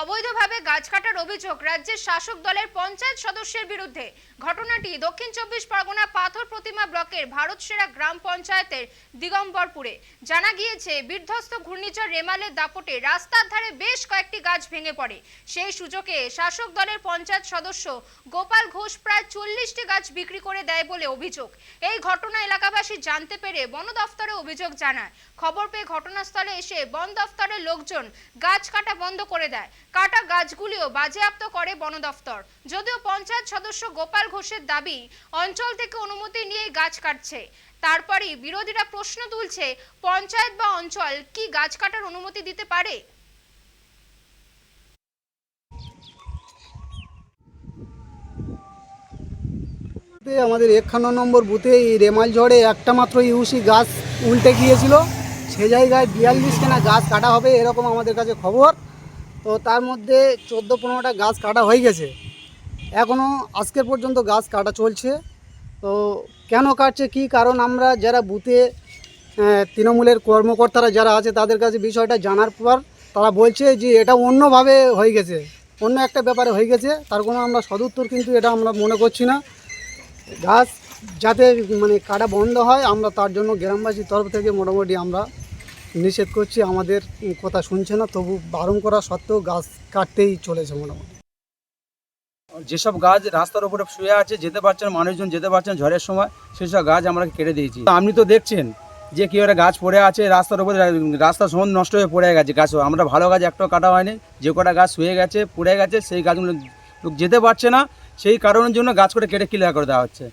অবৈধভাবে গাছ কাটার অভিযোগ রাজ্যের শাসক দলের পঞ্চায়েত সদস্যের বিরুদ্ধে। ঘটনাটি দক্ষিণ চব্বিশ পরগনা পাথর প্রতিমা ব্লকের ভারত সেরা গ্রাম পঞ্চায়েতের দিগম্বরপুরে। জানা গিয়েছে, বিধ্বস্ত ঘূর্ণিঝড় রেমালের দাপটে রাস্তার ধারে বেশ কয়েকটি গাছ ভেঙে পড়ে। সেই সুযোগে শাসক দলের পঞ্চায়েত সদস্য গোপাল ঘোষ প্রায় চল্লিশটি গাছ বিক্রি করে দেয় বলে অভিযোগ। এই ঘটনা এলাকাবাসী জানতে পেরে বন দফতরে অভিযোগ জানায়। খবর পেয়ে ঘটনাস্থলে এসে বন দফতরের লোকজন গাছ কাটা বন্ধ করে দেয়। কাটা গাছগুলিও বাজেয়াপ্ত করে বন দফতর। যদিও পঞ্চায়েত সদস্য গোপাল ঘোষের দাবি, অঞ্চল থেকে অনুমতি নিয়ে গাছ কাটছে। তারপরেই বিরোধীরা প্রশ্ন তুলছে, পঞ্চায়েত বা অঞ্চল কি গাছ কাটার অনুমতি দিতে পারে? আমাদের একান্ন নম্বর বুথে এই রেমাল ঝড়ে একটা মাত্র ইউসি গাছ উল্টে গিয়েছিল। সে জায়গায় বিয়াল্লিশ কেনা গাছ কাটা হবে এরকম আমাদের কাছে খবর। তো তার মধ্যে চোদ্দ পনেরোটা গাছ কাটা হয়ে গেছে। এখনও আজকের পর্যন্ত গাছ কাটা চলছে। তো কেন কাটছে, কি কারণ আমরা যারা বুথে তৃণমূলের কর্মকর্তারা যারা আছে, তাদের কাছে বিষয়টা জানার পর তারা বলছে যে এটা অন্যভাবে হয়ে গেছে। অন্য একটা ব্যাপারে হয়ে গেছে, তার কোনো আমরা সদুত্তর কিন্তু এটা আমরা মনে করছি না। গাছ যাতে মানে কাটা বন্ধ হয়, আমরা তার জন্য গ্রামবাসীর তরফ থেকে মোটামুটি আমরা নিষেধ করছি, আমাদের কথা শুনছে না, তবু বারণ করা সত্ত্বেও গাছ কাটতেই চলেছে মোটামুটি। যেসব গাছ রাস্তার উপরে শুয়ে আছে, যেতে পারছেন মানুষজন যেতে পারছেন ঝড়ের সময়, সেসব গাছ আমরা কেটে দিয়েছি। আপনি তো দেখছেন যে কি একটা গাছ পড়ে আছে, রাস্তার উপরে, রাস্তা সময় নষ্ট হয়ে পড়ে গেছে গাছ। আমরা ভালো গাছ একটাও কাটা হয়নি, যে কটা গাছ শুয়ে গেছে, পড়ে গেছে, সেই গাছগুলো লোক যেতে পারছে না, সেই কারণের জন্য গাছ করে কেটে ক্লিয়ার করে দেওয়া হচ্ছে।